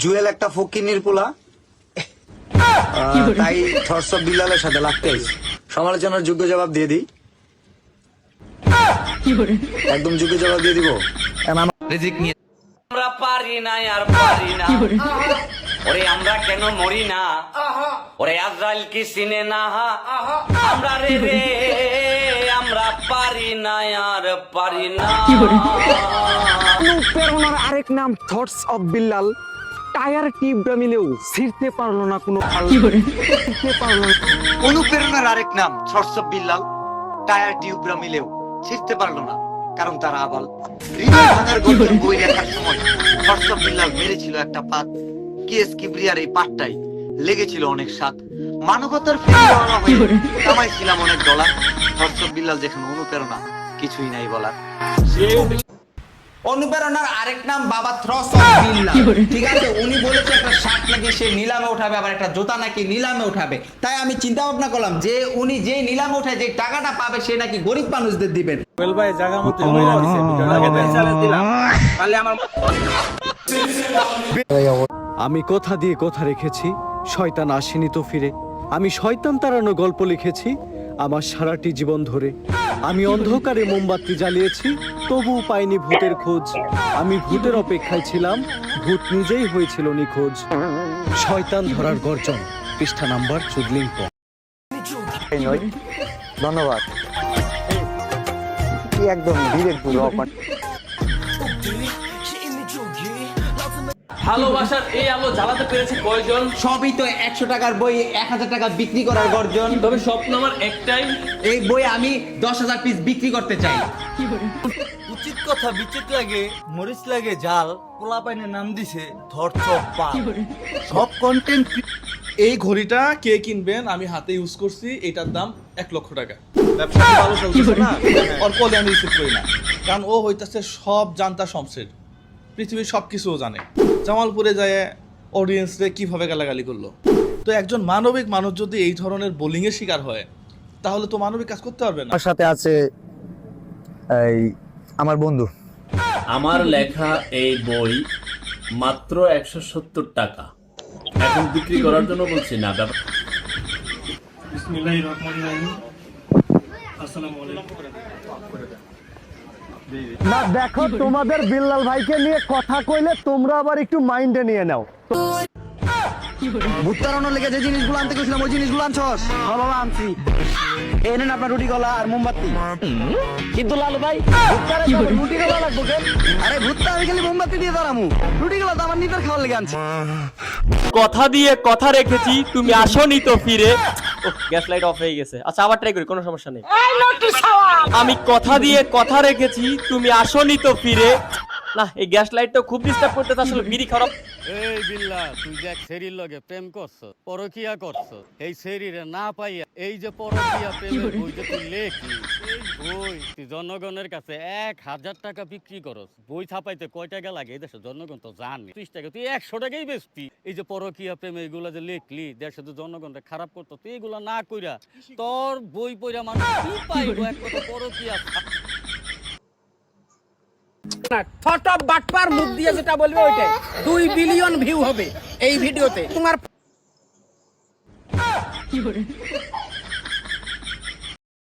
জুয়েল একটা ফকিনির পোলা। তাই থরস বিল্লালের সাথে লাগতে সমালোচনার যোগ্য জবাব দিয়ে দিই। একদম যোগ্য জবাব দিয়ে দিব। আমরা পারি না আর পারি না। ওরে আমরা কেন মরি না? ওরে আজরাইল কি চিনে না? আমরা রে রে আমরা পারি না আর পারি না। অনুপ্রেরণার আরেক নাম থটস অফ বিল্লাল। টায়ার টিপটা মিলেও ছিঁড়তে পারল না কোনো ছিঁড়তে পারল না। অনুপ্রেরণার আরেক নাম থরস বিল্লাল। টায়ার টিউবরা মিলেও ছিঁড়তে পারল না কারণ তারা আবাল। হৃদয় বই লেখার সময় থরস বিল্লাল মেরেছিল একটা পাত। কেস কিবরিয়ার এই পাটটাই লেগেছিল অনেক স্বাদ। মানবতার ফেরি রওনা হয়ে কামাইছিলাম অনেক ডলার। থরস বিল্লাল যেখানে অনুপ্রেরণা কিছুই নাই বলার। অনুপ্রেরণার আরেক নাম বাবা থ্রস ঠিক আছে উনি বলেছে একটা শার্ট নাকি সে নিলামে উঠাবে আবার একটা জুতা নাকি নিলামে উঠাবে। তাই আমি চিন্তা ভাবনা করলাম যে উনি যে নিলামে উঠায় যে টাকাটা পাবে সে নাকি গরিব মানুষদের দিবেন। আমি কথা দিয়ে কথা রেখেছি শয়তান আসেনি তো ফিরে। আমি শয়তান তাড়ানো গল্প লিখেছি আমার সারাটি জীবন ধরে। আমি অন্ধকারে মোমবাতি জ্বালিয়েছি তবু পাইনি ভূতের খোঁজ। আমি ভূতের অপেক্ষায় ছিলাম, ভূত নিজেই হয়েছিল নিখোঁজ। শয়তান ধরার গর্জন, পৃষ্ঠা নাম্বার চুদলিং ধন্যবাদ। একদম ডিরেক্ট ভালোবাসার এই আলো জ্বালাতে পেরেছে কয়জন? সবই তো একশো টাকার বই এক হাজার টাকা বিক্রি করার গর্জন। তবে স্বপ্ন আমার একটাই? এই বই আমি দশ হাজার পিস বিক্রি করতে চাই। উচিত কথা বিচিত লাগে মরিচ লাগে জাল পোলা পাইনে নাম দিছে ধরছ সব কন্টেন্ট এই ঘড়িটা কে কিনবেন আমি হাতে ইউজ করছি এটার দাম এক লক্ষ টাকা। ব্যবসা তো ভালো চলতেছে না? ওর আমি রিসিভ করি না। কারণ ও হইতাছে সব জানতা শমশের পৃথিবীর সব কিছু ও জানে। জামালপুরে যায় অডিয়েন্সরে কীভাবে গালাগালি করল? তো একজন মানবিক মানুষ যদি এই ধরনের বোলিং এর শিকার হয় তাহলে তো মানবিক কাজ করতে পারবে না। আমার সাথে আছে এই আমার বন্ধু। আমার লেখা এই বই মাত্র একশো সত্তর টাকা। এখন বিক্রি করার জন্য বলছি না ব্যাপার না দেখো তোমাদের বিল্লাল ভাইকে নিয়ে কথা কইলে তোমরা আবার একটু মাইন্ডে নিয়ে নাও। ভুত্তারানোর লেগে যে জিনিসগুলো আনতে গেছিলাম ওই জিনিসগুলো আনছস? হ্যাঁ আনছি। এই নেন আপনার রুটি কলা আর মোমবাতি। কিন্তু লালু ভাই রুটি কলা লাগবো কেন আরে ভুত্তা আমি খালি মোমবাতি দিয়ে দাঁড়ামু। রুটি কলা তো আমার নিজের খাওয়ার লেগে আনছি। কথা দিয়ে কথা রেখেছি তুমি আসনি তো ফিরে। গ্যাস লাইট অফ হয়ে গেছে। আচ্ছা আবার ট্রাই করি কোনো সমস্যা নেই। আমি কথা দিয়ে কথা রেখেছি তুমি আসনি তো ফিরে। না এই গ্যাস লাইট লাইটটা খুব ডিস্টার্ব করতে আসলে বিড়ি খারাপ এই বিল্লা তুই যে এক শরীর লগে প্রেম করছ পরকিয়া করছ এই শরীরে না পাইয়া এই যে পরকিয়া প্রেমের বই যে তুই লেখি এই বই তুই জনগণের কাছে এক হাজার টাকা বিক্রি করস বই ছাপাইতে কয় টাকা লাগে এই দেশে? জনগণ তো জানি। ত্রিশ টাকা তুই একশো টাকাই বেচতি। এই যে পরকিয়া প্রেম এইগুলা যে লেখলি দেশে তো জনগণটা খারাপ করতো তুই এগুলা না কইরা তোর বই পইরা মানুষ কি পাইবো এক কথা পরকিয়া থট অফ বাটপার মুখ দিয়ে যেটা বলবে ওইটাই। দুই বিলিয়ন ভিউ হবে এই ভিডিওতে। তোমার